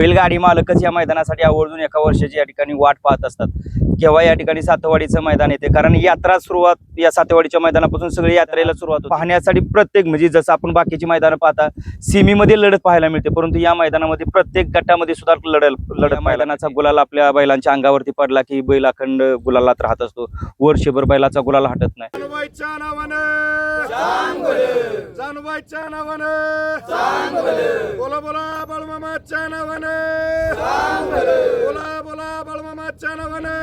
बैलगाडी मालकच या मैदानासाठी आवर्जून एका वर्षाची या ठिकाणी वाट पाहत असतात. केव्हा या ठिकाणी सातवाडीचं मैदान येते? कारण यात्रा सुरुवात या सातवाडीच्या मैदानापासून सगळी यात्रेला सुरुवात होते. पाहण्यासाठी प्रत्येक म्हणजे जसं आपण बाकीची मैदानं पाहता सीमीमध्ये लढत पाहायला मिळते. परंतु या मैदानामध्ये प्रत्येक गटामध्ये सुद्धा लढल लढत मैदानाचा गुलाल आपल्या बैलांच्या अंगावरती पडला की बैल अखंड गुलालात राहत असतो. वर्षभर बैलाचा गुलाल हटत नाही. नावानं बोला बोला बळमामाच्या नावानं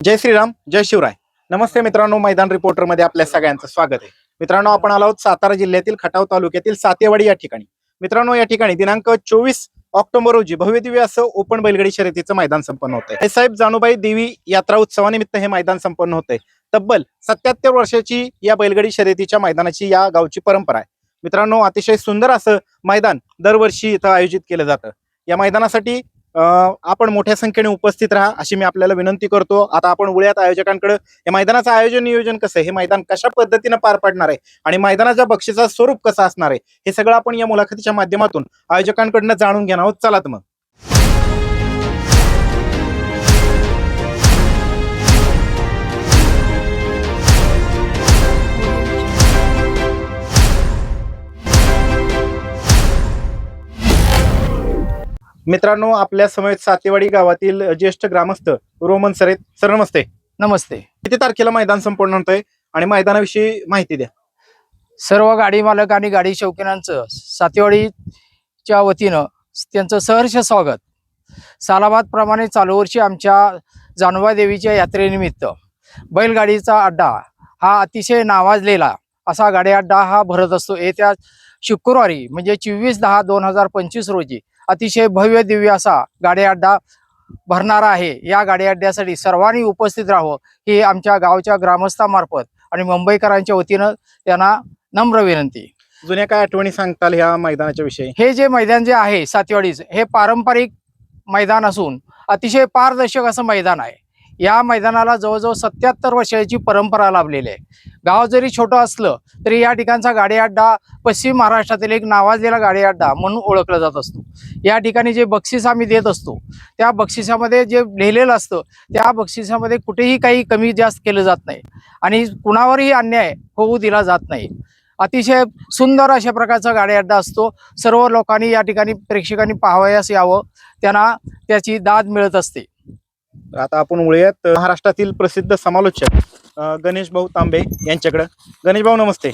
जय श्रीराम जय शिवराय. नमस्ते मित्रांनो मैदान रिपोर्टरमध्ये आपल्या सगळ्यांचं स्वागत आहे. मित्रांनो आपण आलो आहोत सातारा जिल्ह्यातील खटाव तालुक्यातील सातेवाडी या ठिकाणी. मित्रांनो या ठिकाणी दिनांक चोवीस ऑक्टोबर रोजी भव्यदिव्य असं ओपन बैलगाडी शर्यतीचं मैदान संपन्न होत आहे साहेब जानूबाई देवी यात्रा उत्सवानिमित्त हे मैदान संपन्न होत आहे तब्बल सत्याहत्तर वर्षाची या बैलगाडी शर्यतीच्या मैदानाची या गावची परंपरा आहे. मित्रांनो अतिशय सुंदर असं मैदान दरवर्षी इथं आयोजित केलं जातं. या मैदानासाठी आपण मोठ्या संख्येने उपस्थित राहा अशी मी आपल्याला विनंती करतो. आता आपण उळ्यात आयोजकांकडे हे मैदानाचं आयोजन नियोजन कसं आहे? हे मैदान कशा पद्धतीनं पार पडणार आहे? आणि मैदानाच्या बक्षीचं स्वरूप कसं असणार आहे? हे सगळं आपण या मुलाखतीच्या माध्यमातून आयोजकांकडनं जाणून घेणार आहोत. चला मग. मित्रांनो आपल्या समेत सातेवाडी गावातील ज्येष्ठ ग्रामस्थ रोमन सर आहेत. सर नमस्ते. नमस्ते. किती तारखेला मैदान संपूर्ण होतंय? आणि मैदानाविषयी माहिती द्या. सर्व गाडी मालक आणि गाडी शौकीनांचं सातेवाडीच्या वतीनं त्यांचं सहर्ष स्वागत. सालाबाद प्रमाणे चालू वर्षी आमच्या जानोबा देवीच्या यात्रेनिमित्त बैलगाडीचा अड्डा हा अतिशय नावाजलेला असा गाडी अड्डा हा भरत असतो. येत्या शुक्रवारी म्हणजे चोवीस दहा दोन हजार पंचवीस रोजी अतिशय भव्य दिव्य असा गाडी अड्डा भरणारा आहे. या गाडी अड्ड्यासाठी सर्वांनी उपस्थित राहावं ही आमच्या गावच्या ग्रामस्थामार्फत आणि मुंबईकरांच्या वतीनं त्यांना नम्र विनंती. जुन्या काय आठवणी सांगताल ह्या मैदानाच्या विषयी? हे जे मैदान जे आहे सातवाडीचं हे पारंपरिक मैदान असून अतिशय पारदर्शक असं मैदान आहे. या मैदानाला जवळजवळ सत्याहत्तर वर्षाची परंपरा लाभलेली आहे. गाव जरी छोटं असलं तरी या ठिकाणचा गाडी अड्डा पश्चिम महाराष्ट्रातील एक नावाजलेला गाडी अड्डा म्हणून ओळखला जात असतो. या ठिकाणी जे बक्षीस आम्ही देत असतो त्या बक्षिसामध्ये जे लिहिलेलं असतं त्या बक्षिसामध्ये कुठेही काही कमी जास्त केलं जात नाही. आणि कुणावरही अन्याय होऊ दिला जात नाही. अतिशय सुंदर अशा प्रकारचा गाडी अड्डा असतो. सर्व लोकांनी या ठिकाणी प्रेक्षकांनी पाहावयास यावं. त्यांना त्याची दाद मिळत असते. आता आपण उळ्यात महाराष्ट्रातील प्रसिद्ध समालोचक अं, गणेश भाऊ तांबे यांच्याकडे. गणेश भाऊ नमस्ते.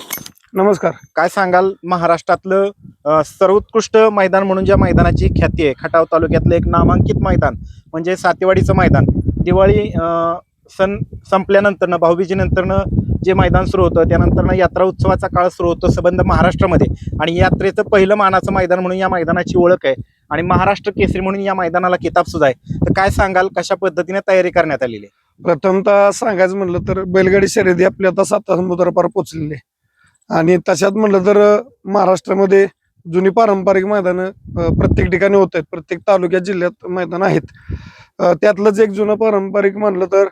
नमस्कार. काय सांगाल महाराष्ट्रातलं अं, सर्वोत्कृष्ट मैदान म्हणून ज्या मैदानाची ख्याती आहे? खटाव तालुक्यातलं एक नामांकित मैदान म्हणजे सातेवाडीचं मैदान. दिवाळी अं, सण संपल्यानंतरनं भाऊबीजेनंतरनं जे मैदान सुरू होतं त्यानंतरनं यात्रा उत्सवाचा काळ सुरू होतो सबंध महाराष्ट्रामध्ये. आणि यात्रेचं पहिलं मानाचं मैदान म्हणून या मैदानाची ओळख आहे. आणि महाराष्ट्र केसरी म्हणून या मैदानाला किताब सुद्धा आहे. तर काय सांगाल कशा पद्धतीने तयारी करण्यात आलेली आहे? प्रथमतः सांगायचं म्हणलं तर बैलगाडी शर्यती आपली आता सात समुद्रापार पोचलेली आहे. आणि तशात म्हणलं तर महाराष्ट्रामध्ये जुनी पारंपरिक मैदानं प्रत्येक ठिकाणी होत आहेत. प्रत्येक तालुक्यात जिल्ह्यात मैदान आहेत. त्यातलंच एक जुनं पारंपरिक म्हणलं तर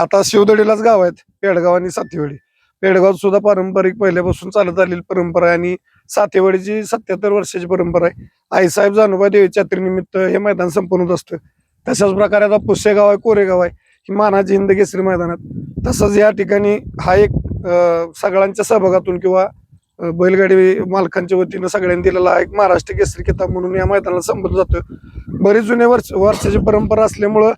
आता शिवदडीलाच गाव आहेत पेडगाव आणि सातेवाडी. पेडगाव सुद्धा पारंपरिक पहिल्यापासून चालत आलेली परंपरा आहे आणि सातेवाडीची सत्याहत्तर वर्षाची परंपरा आहे आईसाहेब जानोबा देवी यात्रेनिमित्त हे मैदान संपन्न होत असतं. तशाच प्रकारे आता पुसेगाव आहे कोरेगाव आहे ही मानाची हिंद केसरी मैदानात तसंच या ठिकाणी हा एक सगळ्यांच्या सहभागातून किंवा बैलगाडी मालकांच्या वतीनं सगळ्यांनी दिलेला हा एक महाराष्ट्र केसरी किताब म्हणून या मैदानाला संबोधलं जातो. बरीच जुन्या वर्ष वर्षाची परंपरा असल्यामुळं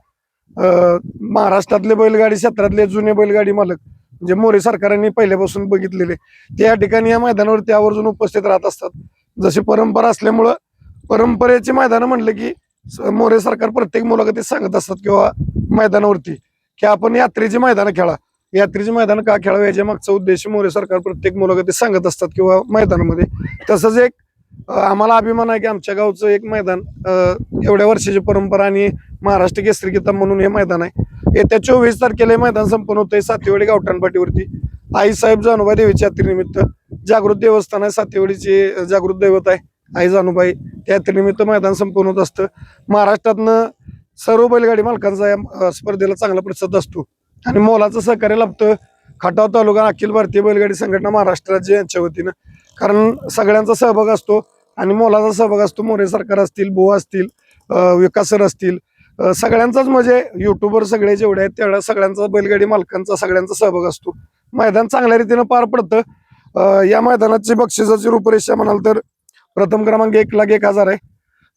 महाराष्ट्रातले बैलगाडी क्षेत्रातले जुने बैलगाडी मालक म्हणजे मोरे सरकारांनी पहिल्यापासून बघितलेले ते या ठिकाणी या मैदानावरती आवर्जून उपस्थित राहत असतात. जशी परंपरा असल्यामुळं परंपरेची मैदानं म्हणलं की मोरे सरकार प्रत्येक मुलाखतीत सांगत असतात किंवा मैदानावरती की आपण यात्रेची मैदानं खेळा. यात्रेची मैदानं का खेळावं याच्या मागचा उद्देश मोरे सरकार प्रत्येक मुलाखतीत सांगत असतात किंवा मैदानामध्ये. तसंच एक आम्हाला अभिमान आहे की आमच्या गावचं एक मैदान एवढ्या वर्षाची परंपरा आणि महाराष्ट्र केसरी किताब म्हणून हे मैदान आहे. येत्या चोवीस तारखेला हे मैदान संपन्न होतंय सातेवाडी गावठाणपाटीवरती. आईसाहेब जानुबाई देवीच्या यात्रेनिमित्त जागृत देवस्थान आहे सातेवाडीचे जागृत दैवत आहे आई जानुबाई. त्या यात्रेनिमित्त मैदान संपन्न होत असतं. महाराष्ट्रातनं सर्व बैलगाडी मालकांचा या स्पर्धेला चांगला प्रतिसाद असतो. आणि मोलाचं सहकार्य लाभतं. खटाव तालुका अखिल भारतीय बैलगाडी संघटना महाराष्ट्र राज्य यांच्या वतीनं. कारण सगळ्यांचा सहभाग असतो आणि मोलाचा सहभाग असतो. मोरे सरकार असतील बुवा असतील विकासर विकास सर असतील सगळ्यांचाच म्हणजे युट्यूबर सगळे जेवढे आहेत तेवढ्या सगळ्यांचा बैलगाडी मालकांचा सगळ्यांचा सहभाग असतो. मैदान चांगल्या रीतीनं पार पडतं. या मैदानाची बक्षिसाची रूपरेषा म्हणाल तर प्रथम क्रमांक एक लाख एक हजार आहे.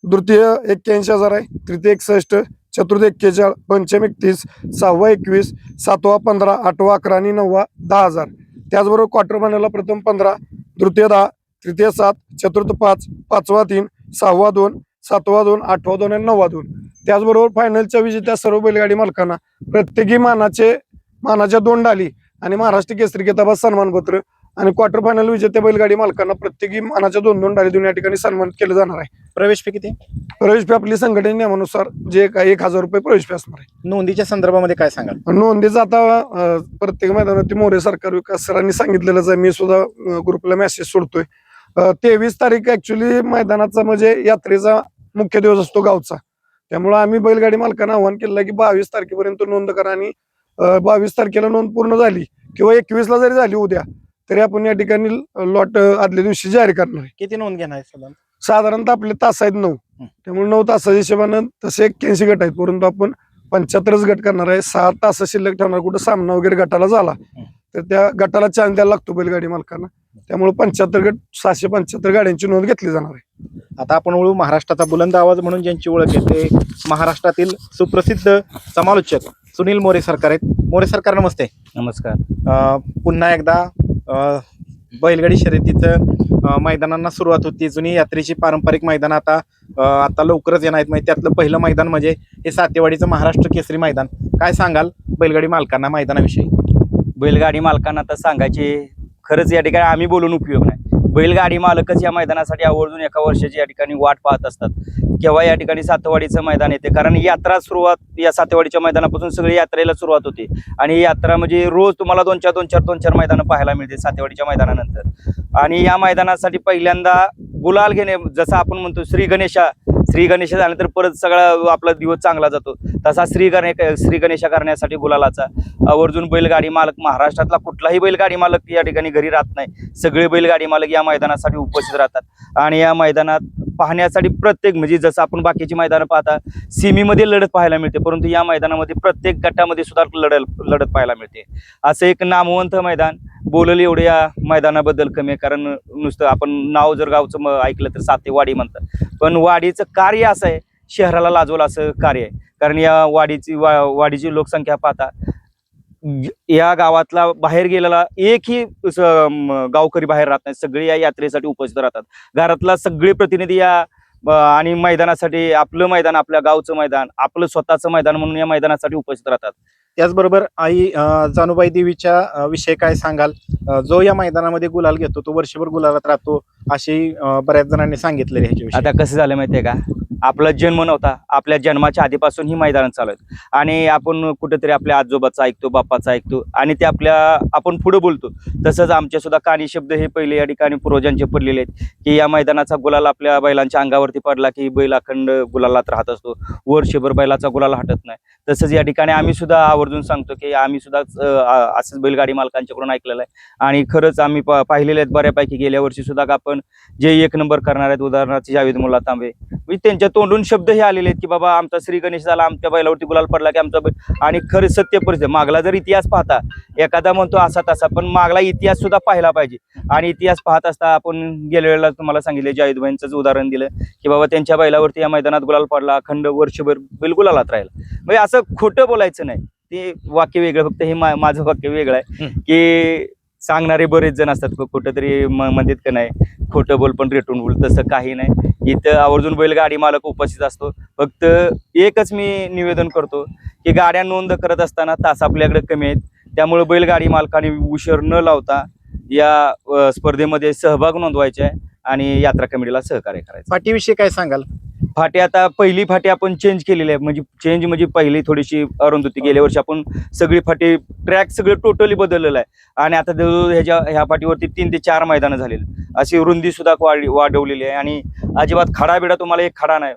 द्वितीय एक्क्याऐंशी हजार आहे. तृतीय एकसष्ट चतुर्थ एक्केचाळ पंचम एकतीस सहावा एकवीस सातवा पंधरा आठवा अकरा आणि नववा दहा हजार. त्याचबरोबर क्वार्टर फायनलला प्रथम पंधरा तृतीय दहा तृतीय सात चतुर्थ पाच पाचवा तीन सहावा दोन सातवा दोन आठवा दोन आणि नववा दोन. त्याचबरोबर फायनलच्या विजेत्या सर्व बैलगाडी मालकांना प्रत्येकी मानाचे मानाच्या दोन डाली आणि महाराष्ट्र केसरी किताबात सन्मानपत्र आणि क्वार्टर फायनल विजेत्या बैलगाडी मालकांना प्रत्येकी मानाच्या दोन दोन डाली देऊन या ठिकाणी सन्मानित केलं जाणार आहे. प्रवेश फी किती? प्रवेश फी आपली संघटने नियमानुसार जे काय एक हजार रुपये प्रवेश फी असणार आहे. नोंदीच्या संदर्भामध्ये काय सांगाल? नोंदीचं आता अं, प्रत्येक मैदानावरती मोरे सरकार विकास सरांनी सांगितलेलंच आहे. मी सुद्धा अं, ग्रुपला मेसेज सोडतोय. तेवीस तारीख ऍक्च्युली मैदानाचा म्हणजे यात्रेचा मुख्य दिवस असतो गावचा. त्यामुळे आम्ही बैलगाडी मालकांना आव्हान केलं की बावीस तारखेपर्यंत नोंद करा आणि बावीस तारखेला नोंद पूर्ण झाली किंवा एकवीस ला जरी झाली उद्या तरी आपण या ठिकाणी लॉट आदल्या दिवशी जारी करणार आहे. किती नोंद घेणार आहे साधारण? साधारणतः आपले तास आहेत नऊ. त्यामुळे नऊ तासाच्या हिशोबानं तसे एक्क्याऐंशी गट आहेत. परंतु आपण पंच्याहत्तरच गट करणार आहे. सहा तास शिल्लक ठरणार कुठं सामना वगैरे गटाला झाला तर त्या गटाला चान्स द्यायला लागतो बैलगाडी मालकांना. त्यामुळे पंच्याहत्तर गट सहाशे पंच्याहत्तर गाड्यांची नोंद घेतली जाणार आहे. आता आपण वळू महाराष्ट्राचा बुलंद आवाज म्हणून ज्यांची ओळख आहे ते महाराष्ट्रातील सुप्रसिद्ध समालोचक सुनील मोरे सरकार आहेत. मोरे सरकार नमस्ते. नमस्कार. पुन्हा एकदा बैलगाडी शर्यतीचं मैदानांना सुरुवात होती. जुनी यात्रेची पारंपरिक मैदान आता आता लवकरच येणार आहेत. म्हणजे त्यातलं पहिलं मैदान म्हणजे हे सातेवाडीचं महाराष्ट्र केसरी मैदान. काय सांगाल बैलगाडी मालकांना मैदानाविषयी? बैलगाडी मालकांना तर सांगायची खरंच या ठिकाणी आम्ही बोलून उपयोग नाही. बैलगाडी मालकच या मैदानासाठी आवर्जून एका वर्षाची या ठिकाणी वाट पाहत असतात. केव्हा या ठिकाणी सातवाडीचं मैदान येते? कारण यात्रा सुरुवात या सातवाडीच्या मैदानापासून सगळी यात्रेला सुरुवात होती. आणि यात्रा म्हणजे रोज तुम्हाला दोन चार दोन चार दोन चार मैदानं पाहायला मिळते सातेवाडीच्या मैदानानंतर. आणि या मैदानासाठी पहिल्यांदा गुलाल घेणे जसं आपण म्हणतो श्री गणेशा श्री गणेश झाल्यानंतर परत सगळा आपला दिवस चांगला जातो. तसा श्री गणे श्री गणेशा करण्यासाठी गुलालाचा. आवर्जून बैलगाडी मालक महाराष्ट्रातला कुठलाही बैलगाडी मालक या ठिकाणी घरी राहत नाही. सगळे बैलगाडी मालक या मैदानासाठी उपस्थित राहतात. आणि या मैदानात पाहण्यासाठी प्रत्येक म्हणजे जसं आपण बाकीची मैदानं पाहता सीमीमध्ये लढत पाहायला मिळते. परंतु या मैदानामध्ये प्रत्येक गटामध्ये सुद्धा लढत लढत पाहायला मिळते. असं एक नामवंत मैदान बोलल एवढं या मैदानाबद्दल कमी आहे कारण नुसतं आपण नाव जर गावचं ऐकलं तर सातेवाडी म्हणतात. पण वाडीचं कार्य असं आहे शहराला लाजवल असं कार्य आहे. कारण या वाडीची वा वाडीची लोकसंख्या पाहता या गावातला बाहेर गेलेला एकही गावकरी बाहेर राहत नाही. सगळे या यात्रेसाठी उपस्थित राहतात. घरातला सगळे प्रतिनिधी या आणि मैदानासाठी आपलं मैदान आपल्या गावचं मैदान आपलं स्वतःचं मैदान म्हणून या मैदानासाठी उपस्थित राहतात. त्याचबरोबर आई जानुबाई देवीच्या विषय काय सांगाल? जो या मैदानामध्ये गुलाल घेतो तो वर्षभर गुलालात राहतो अशी बऱ्याच जणांनी सांगितलेले ह्याच्या आता कसं झालं माहितीये का? आपला जन्म नव्हता. आपल्या जन्माच्या आधीपासून ही मैदान चालू आहेत आणि आपण कुठेतरी आपल्या आजोबाचा ऐकतो बापाचा ऐकतो आणि ते आपल्या आपण पुढे बोलतो. तसंच आमचे सुद्धा कानी शब्द हे पहिले या ठिकाणी पूर्वजांचे पडलेले आहेत की या मैदानाचा गुलाल आपल्या बैलांच्या अंगावरती पडला की बैल अखंड गुलालात राहत असतो. वर्षभर बैलाचा गुलाल हटत नाही. तसंच या ठिकाणी आम्ही सुद्धा आवर्जून सांगतो की आम्ही सुद्धा असंच बैलगाडी मालकांच्याकडून ऐकलेलं आहे. आणि खरंच आम्ही पाहिलेले आहेत बऱ्यापैकी गेल्या वर्षी सुद्धा आपण जे एक नंबर करणार आहेत उदाहरणार्थ जावेद मुला तांबे म्हणजे त्यांच्या तोंडून शब्द हे आलेले आहेत की बाबा आमचा श्री गणेश झाला आमच्या बैलावरती गुलाल पडला की आमचा आणि खरं सत्य परिस्थिती मागला जर इतिहास पाहता एखादा म्हणतो असा तसा पण मागला इतिहास सुद्धा पाहिला पाहिजे. आणि इतिहास पाहत असता आपण गेल्या वेळेला तुम्हाला सांगितले जावेद भाईंचंच उदाहरण दिलं की बाबा त्यांच्या बैलावरती या मैदानात गुलाल पडला अखंड वर्षभर बिलगुलालात राहिला. म्हणजे असं खोटं बोलायचं नाही. ते वाक्य वेगळं फक्त हे मा- माझं वाक्य वेगळं आहे. की सांगणारे बरेच जण असतात कु- कुठंतरी म- म्हणतात का नाही खोटं बोल पण रेटून बोल तसं काही नाही. इथं आवर्जून बैलगाडी मालक उपस्थित असतो. फक्त एकच मी निवेदन करतो की गाड्या नोंद करत असताना तास आपल्याकडे कमी आहेत. त्यामुळे बैलगाडी मालकाने उशीर न लावता या स्पर्धेमध्ये सहभाग नोंदवायचा आहे आणि यात्रा कमिटीला सहकार्य करायचं फाटीविषयी काय सांगाल? फाटी आता पहिली फाटी आपण चेंज केलेली आहे. म्हणजे चेंज म्हणजे पहिली थोडीशी अरुंद होती गेल्या वर्षी आपण सगळी फाटी ट्रॅक सगळं टोटली बदललेलं आहे. आणि आता जवळजवळ ह्याच्या ह्या फाटीवरती तीन ते चार मैदानं झालेली अशी रुंदी सुद्धा वाढ वाढवलेली आहे. आणि अजिबात खडा बिडा तुम्हाला एक खडा नाही.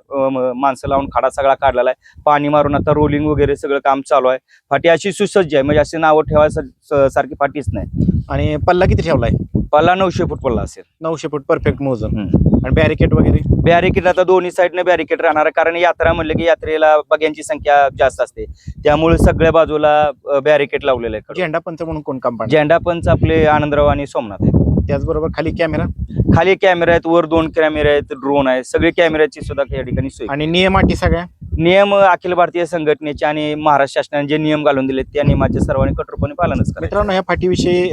माणसं लावून खडा सगळा काढलेला आहे. पाणी मारून आता रोलिंग वगैरे सगळं काम चालू आहे. फाटी अशी सुसज्ज आहे. म्हणजे अशी नावं ठेवायचं सारखी फाटीच नाही. आणि पल्ला किती ठेवलाय? पल्ला नऊशे फूट पल्ला असेल. नऊशे फूट परफेक्ट मोजून. हम्म. आणि बॅरिकेड वगैरे? बॅरिकेड आता दोन्ही साईडने बॅरिकेड राहणार कारण यात्रा म्हणलं की यात्रेला बग्यांची संख्या जास्त असते. त्यामुळे सगळ्या बाजूला बॅरिकेड लावलेलं आहे झेंडा पंच म्हणून कोण काम? झेंडा पंच आपले आनंदराव आणि सोमनाथ आहे त्याचबरोबर खाली कॅमेरा खाली कॅमेरा आहेत वर दोन कॅमेरे आहेत ड्रोन आहे. सगळे कॅमेऱ्याची सुद्धा या ठिकाणी सोय. आणि नियम अटी सगळ्या? नियम अखिल भारतीय संघटनेचे आणि महाराष्ट्र शासनाने जे नियम घालून दिले त्या नियमाचे सर्वांनी कठोरपणे पालनच करा मित्रांनो ह्या फाटीविषयी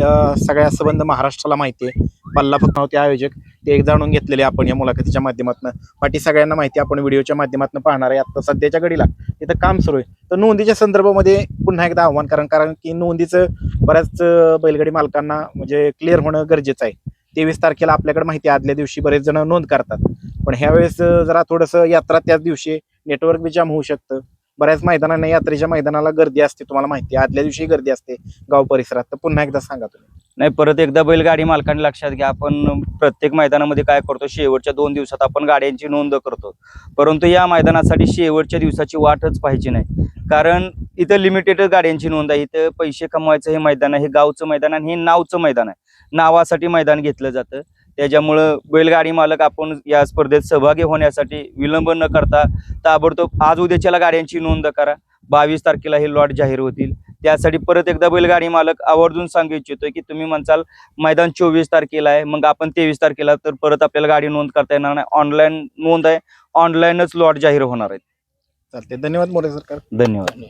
सगळ्या संबंध महाराष्ट्राला माहिती आहे. पल्ला फक्त आयोजक ते एक जाणून घेतलेले आपण या मुलाखतीच्या माध्यमातून. फाटी सगळ्यांना माहिती आपण व्हिडिओच्या माध्यमातून पाहणार आहे. आता सध्याच्या घडीला तिथं काम सुरू आहे. तर नोंदीच्या संदर्भामध्ये पुन्हा एकदा आव्हान कारण कारण की नोंदीचं बऱ्याच बैलगाडी मालकांना म्हणजे क्लिअर होणं गरजेचं आहे. तेवीस तारखेला आपल्याकडे माहिती आहे आदल्या दिवशी बरेच जण नोंद करतात. पण ह्यावेळेस जरा थोडंसं यात्रा त्याच दिवशी नेटवर्क बी जाम होऊ शकतं. बऱ्याच मैदानांना यात्रेच्या मैदानाला गर्दी असते तुम्हाला माहिती. आहे आदल्या दिवशी गर्दी असते गाव परिसरात. तर पुन्हा एकदा सांगा तुम्ही. नाही परत एकदा बैलगाडी मालकांनी लक्षात घ्या. आपण प्रत्येक मैदानामध्ये काय करतो शेवटच्या दोन दिवसात आपण गाड्यांची नोंद करतो. परंतु या मैदानासाठी शेवटच्या दिवसाची वाटच पाहिजे नाही. कारण इथं लिमिटेड गाड्यांची नोंद आहे. इथं पैसे कमवायचं हे मैदान आहे. हे गावचं मैदान आणि हे नावचं मैदान आहे. नावासाठी मैदान घेतलं जातं. त्याच्यामुळं बैलगाडी मालक आपण या स्पर्धेत सहभागी होण्यासाठी विलंब न करता ताबडतोब आज उद्याच्याला गाड्यांची नोंद करा. बावीस तारखेला हे लॉट जाहीर होतील. त्यासाठी परत एकदा बैलगाडी मालक आवर्जून सांगू इच्छितोय की तुम्ही म्हणसाल मैदान चोवीस तारखेला आहे मग आपण तेवीस तारखेला तर परत आपल्याला गाडी नोंद करता येणार नाही. ऑनलाईन नोंद आहे. ऑनलाईनच लॉट जाहीर होणार आहेत चालते धन्यवाद मोरे सरकार. धन्यवाद.